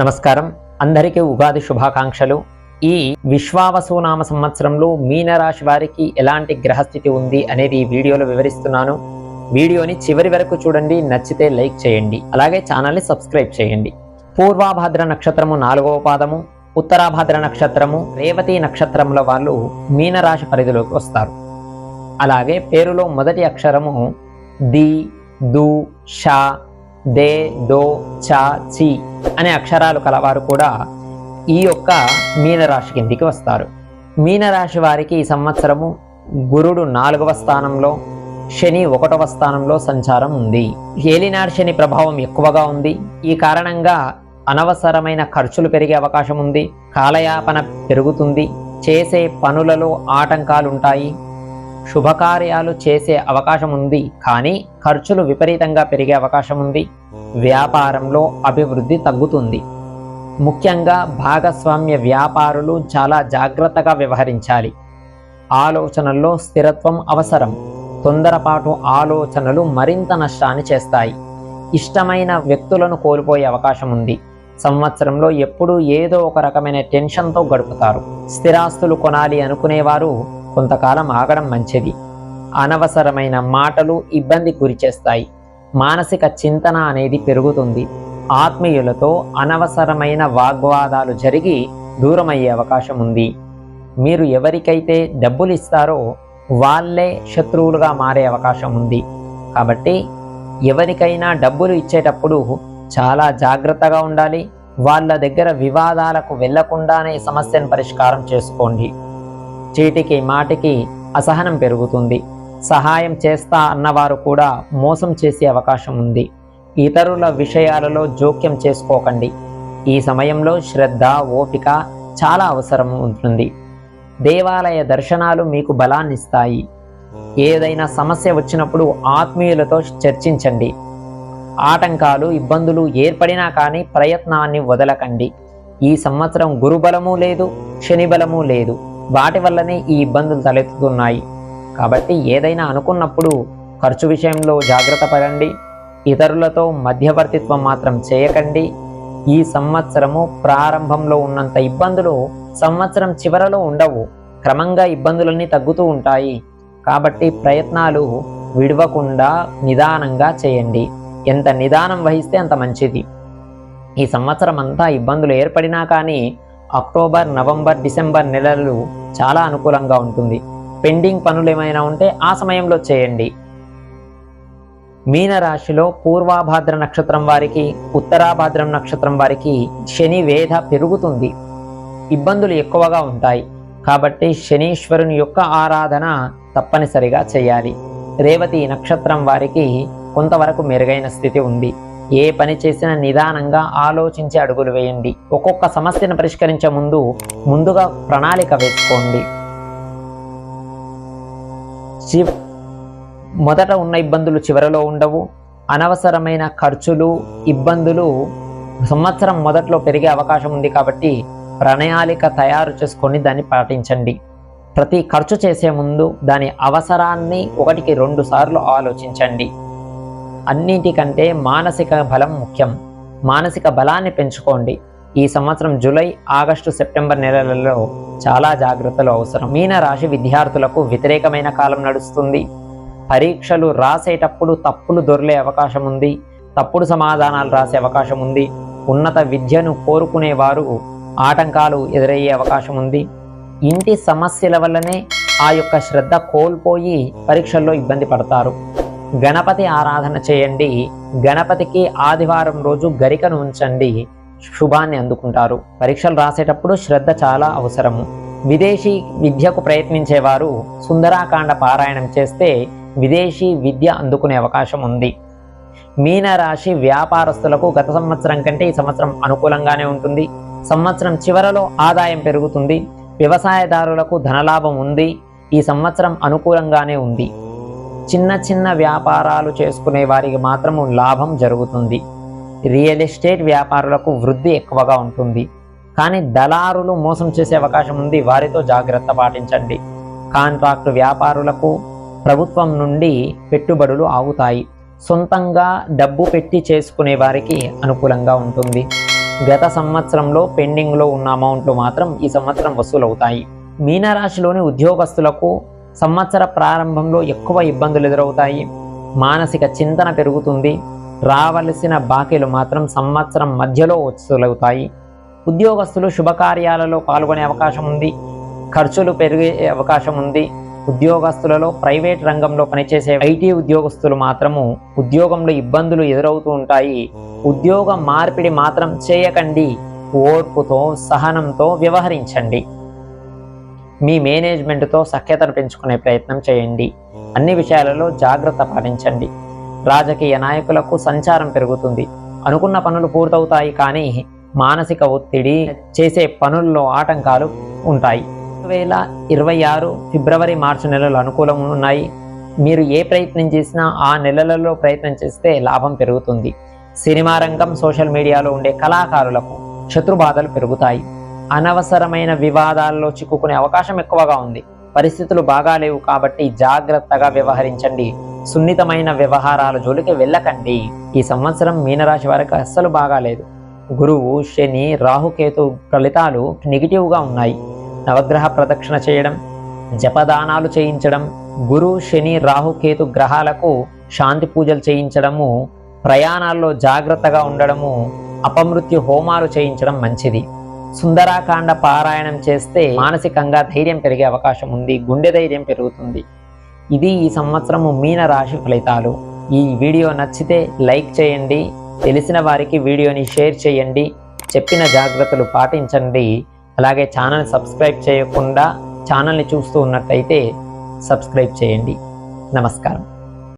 నమస్కారం. అందరికీ ఉగాది శుభాకాంక్షలు. ఈ విశ్వావసునామ సంవత్సరంలో మీనరాశి వారికి ఎలాంటి గ్రహస్థితి ఉంది అనేది ఈ వీడియోలో వివరిస్తున్నాను. వీడియోని చివరి వరకు చూడండి నచ్చితే లైక్ చేయండి అలాగే ఛానల్ని సబ్స్క్రైబ్ చేయండి. పూర్వాభాద్ర నక్షత్రము నాలుగవ పాదము ఉత్తరాభాద్ర నక్షత్రము రేవతి నక్షత్రముల వాళ్ళు మీనరాశి పరిధిలోకి వస్తారు. అలాగే పేరులో మొదటి అక్షరము ది దు షా దే దో చా చి అనే అక్షరాలు కలవారు కూడా ఈ యొక్క మీనరాశి కిందికి వస్తారు. మీనరాశి వారికి ఈ సంవత్సరము గురుడు నాలుగవ స్థానంలో శని ఒకటవ స్థానంలో సంచారం ఉంది. ఏలినాడు శని ప్రభావం ఎక్కువగా ఉంది. ఈ కారణంగా అనవసరమైన ఖర్చులు పెరిగే అవకాశం ఉంది. కాలయాపన పెరుగుతుంది. చేసే పనులలో ఆటంకాలు ఉంటాయి శుభకార్యాలు చేసే అవకాశం ఉంది కానీ ఖర్చులు విపరీతంగా పెరిగే అవకాశం ఉంది. వ్యాపారంలో అభివృద్ధి తగ్గుతుంది. ముఖ్యంగా భాగస్వామ్య వ్యాపారులు చాలా జాగ్రత్తగా వ్యవహరించాలి. ఆలోచనల్లో స్థిరత్వం అవసరం. తొందరపాటు ఆలోచనలు మరింత నష్టాన్ని చేస్తాయి. ఇష్టమైన వ్యక్తులను కోల్పోయే అవకాశం ఉంది. సంవత్సరంలో ఎప్పుడూ ఏదో ఒక రకమైన టెన్షన్తో గడుపుతారు. స్థిరాస్తులు కొనాలి అనుకునేవారు కొంతకాలం ఆగడం మంచిది. అనవసరమైన మాటలు ఇబ్బంది గురిచేస్తాయి మానసిక చింతన అనేది పెరుగుతుంది. ఆత్మీయులతో అనవసరమైన వాగ్వాదాలు జరిగి దూరమయ్యే అవకాశం ఉంది. మీరు ఎవరికైతే డబ్బులు ఇస్తారో వాళ్ళే శత్రువులుగా మారే అవకాశం ఉంది. కాబట్టి ఎవరికైనా డబ్బులు ఇచ్చేటప్పుడు చాలా జాగ్రత్తగా ఉండాలి. వాళ్ళ దగ్గర వివాదాలకు వెళ్ళకుండానే సమస్యను పరిష్కారం చేసుకోండి. చీటికి మాటికి అసహనం పెరుగుతుంది. సహాయం చేస్తా అన్నవారు కూడా మోసం చేసే అవకాశం ఉంది. ఇతరుల విషయాలలో జోక్యం చేసుకోకండి. ఈ సమయంలో శ్రద్ధ ఓపిక చాలా అవసరం ఉంటుంది. దేవాలయ దర్శనాలు మీకు బలాన్నిస్తాయి. ఏదైనా సమస్య వచ్చినప్పుడు ఆత్మీయులతో చర్చించండి. ఆటంకాలు ఇబ్బందులు ఏర్పడినా కానీ ప్రయత్నాన్ని వదలకండి. ఈ సంవత్సరం గురుబలము లేదు శనిబలము లేదు. వాటి వల్లనే ఈ ఇబ్బందులు తలెత్తుతున్నాయి. కాబట్టి ఏదైనా అనుకున్నప్పుడు ఖర్చు విషయంలో జాగ్రత్త పడండి. ఇతరులతో మధ్యవర్తిత్వం మాత్రం చేయకండి. ఈ సంవత్సరము ప్రారంభంలో ఉన్నంత ఇబ్బందులు సంవత్సరం చివరలో ఉండవు. క్రమంగా ఇబ్బందులన్నీ తగ్గుతూ ఉంటాయి. కాబట్టి ప్రయత్నాలు విడవకుండా నిదానంగా చేయండి. ఎంత నిదానం వహిస్తే అంత మంచిది. ఈ సంవత్సరం అంతా ఇబ్బందులు ఏర్పడినా కానీ అక్టోబర్ నవంబర్ డిసెంబర్ నెలలు చాలా అనుకూలంగా ఉంటుంది. పెండింగ్ పనులు ఏమైనా ఉంటే ఆ సమయంలో చేయండి. మీనరాశిలో పూర్వాభాద్ర నక్షత్రం వారికి ఉత్తరాభాద్రం నక్షత్రం వారికి శని వేధ పెరుగుతుంది. ఇబ్బందులు ఎక్కువగా ఉంటాయి. కాబట్టి శనీశ్వరుని యొక్క ఆరాధన తప్పనిసరిగా చేయాలి. రేవతి నక్షత్రం వారికి కొంతవరకు మెరుగైన స్థితి ఉంది. ఏ పని చేసినా నిదానంగా ఆలోచించి అడుగులు వేయండి. ఒక్కొక్క సమస్యను పరిష్కరించే ముందు ముందుగా ప్రణాళిక వేసుకోండి. మొదట ఉన్న ఇబ్బందులు చివరలో ఉండవు. అనవసరమైన ఖర్చులు ఇబ్బందులు సంవత్సరం మొదట్లో పెరిగే అవకాశం ఉంది కాబట్టి ప్రణాళిక తయారు చేసుకొని దాన్ని పాటించండి. ప్రతి ఖర్చు చేసే ముందు దాని అవసరాన్ని ఒకటికి రెండు సార్లు ఆలోచించండి. అన్నిటికంటే మానసిక బలం ముఖ్యం. మానసిక బలాన్ని పెంచుకోండి. ఈ సంవత్సరం జూలై ఆగస్టు సెప్టెంబర్ నెలలలో చాలా జాగ్రత్తలు అవసరం. మీన రాశి విద్యార్థులకు వ్యతిరేకమైన కాలం నడుస్తుంది. పరీక్షలు రాసేటప్పుడు తప్పులు దొరికే అవకాశం ఉంది. తప్పుడు సమాధానాలు రాసే అవకాశం ఉంది. ఉన్నత విద్యను కోరుకునేవారు ఆటంకాలు ఎదురయ్యే అవకాశం ఉంది. ఇంటి సమస్యల వల్లనే ఆ యొక్క శ్రద్ధ కోల్పోయి పరీక్షల్లో ఇబ్బంది పడతారు. గణపతి ఆరాధన చేయండి. గణపతికి ఆదివారం రోజు గరికను ఉంచండి. శుభాన్ని అందుకుంటారు. పరీక్షలు రాసేటప్పుడు శ్రద్ధ చాలా అవసరము. విదేశీ విద్యకు ప్రయత్నించేవారు సుందరాకాండ పారాయణం చేస్తే విదేశీ విద్య అందుకునే అవకాశం ఉంది. మీనరాశి వ్యాపారస్తులకు గత సంవత్సరం కంటే ఈ సంవత్సరం అనుకూలంగానే ఉంటుంది. సంవత్సరం చివరలో ఆదాయం పెరుగుతుంది. వ్యవసాయదారులకు ధనలాభం ఉంది. ఈ సంవత్సరం అనుకూలంగానే ఉంది. చిన్న చిన్న వ్యాపారాలు చేసుకునే వారికి మాత్రము లాభం జరుగుతుంది. రియల్ ఎస్టేట్ వ్యాపారులకు వృద్ధి ఎక్కువగా ఉంటుంది. కానీ దళారులు మోసం చేసే అవకాశం ఉంది. వారితో జాగ్రత్త పాటించండి. కాంట్రాక్టు వ్యాపారులకు ప్రభుత్వం నుండి పెట్టుబడులు ఆగుతాయి. సొంతంగా డబ్బు పెట్టి చేసుకునే వారికి అనుకూలంగా ఉంటుంది. గత సంవత్సరంలో పెండింగ్లో ఉన్న అమౌంట్లు మాత్రం ఈ సంవత్సరం వసూలవుతాయి. మీనరాశిలోని ఉద్యోగస్తులకు సంవత్సర ప్రారంభంలో ఎక్కువ ఇబ్బందులు ఎదురవుతాయి. మానసిక చింతన పెరుగుతుంది. రావలసిన బాకీలు మాత్రం సంవత్సరం మధ్యలో వసూలవుతాయి. ఉద్యోగస్తులు శుభకార్యాలలో పాల్గొనే అవకాశం ఉంది. ఖర్చులు పెరిగే అవకాశం ఉంది. ఉద్యోగస్తులలో ప్రైవేట్ రంగంలో పనిచేసే ఐటీ ఉద్యోగస్తులు మాత్రము ఉద్యోగంలో ఇబ్బందులు ఎదురవుతూ ఉంటాయి. ఉద్యోగ మార్పిడి మాత్రం చేయకండి. ఓర్పుతో సహనంతో వ్యవహరించండి. మీ మేనేజ్మెంట్తో సఖ్యతను పెంచుకునే ప్రయత్నం చేయండి. అన్ని విషయాలలో జాగ్రత్త పాటించండి. రాజకీయ నాయకులకు సంచారం పెరుగుతుంది. అనుకున్న పనులు పూర్తవుతాయి కానీ మానసిక ఒత్తిడి చేసే పనుల్లో ఆటంకాలు ఉంటాయి. రెండు వేల ఇరవై ఆరు ఫిబ్రవరి మార్చి నెలలు అనుకూలం ఉన్నాయి. మీరు ఏ ప్రయత్నం చేసినా ఆ నెలలలో ప్రయత్నం చేస్తే లాభం పెరుగుతుంది. సినిమా రంగం సోషల్ మీడియాలో ఉండే కళాకారులకు శత్రుబాధలు పెరుగుతాయి. అనవసరమైన వివాదాల్లో చిక్కుకునే అవకాశం ఎక్కువగా ఉంది. పరిస్థితులు బాగాలేవు కాబట్టి జాగ్రత్తగా వ్యవహరించండి. సున్నితమైన వ్యవహారాల జోలికి వెళ్ళకండి. ఈ సంవత్సరం మీనరాశి వారికి అస్సలు బాగాలేదు గురువు శని రాహుకేతు ఫలితాలు నెగిటివ్గా ఉన్నాయి. నవగ్రహ ప్రదక్షిణ చేయడం జపదానాలు చేయించడం గురు శని రాహుకేతు గ్రహాలకు శాంతి పూజలు చేయించడము ప్రయాణాల్లో జాగ్రత్తగా ఉండడము అపమృత్యు హోమాలు చేయించడం మంచిది. సుందరాకాండ పారాయణం చేస్తే మానసికంగా ధైర్యం పెరిగే అవకాశం ఉంది గుండె ధైర్యం పెరుగుతుంది. ఇది ఈ సంవత్సరము మీన రాశి ఫలితాలు. ఈ వీడియో నచ్చితే లైక్ చేయండి తెలిసిన వారికి వీడియోని షేర్ చేయండి చెప్పిన జాగ్రత్తలు పాటించండి. అలాగే ఛానల్ సబ్స్క్రైబ్ చేయకుండా ఛానల్ని చూస్తూ ఉన్నట్టయితే సబ్స్క్రైబ్ చేయండి. నమస్కారం.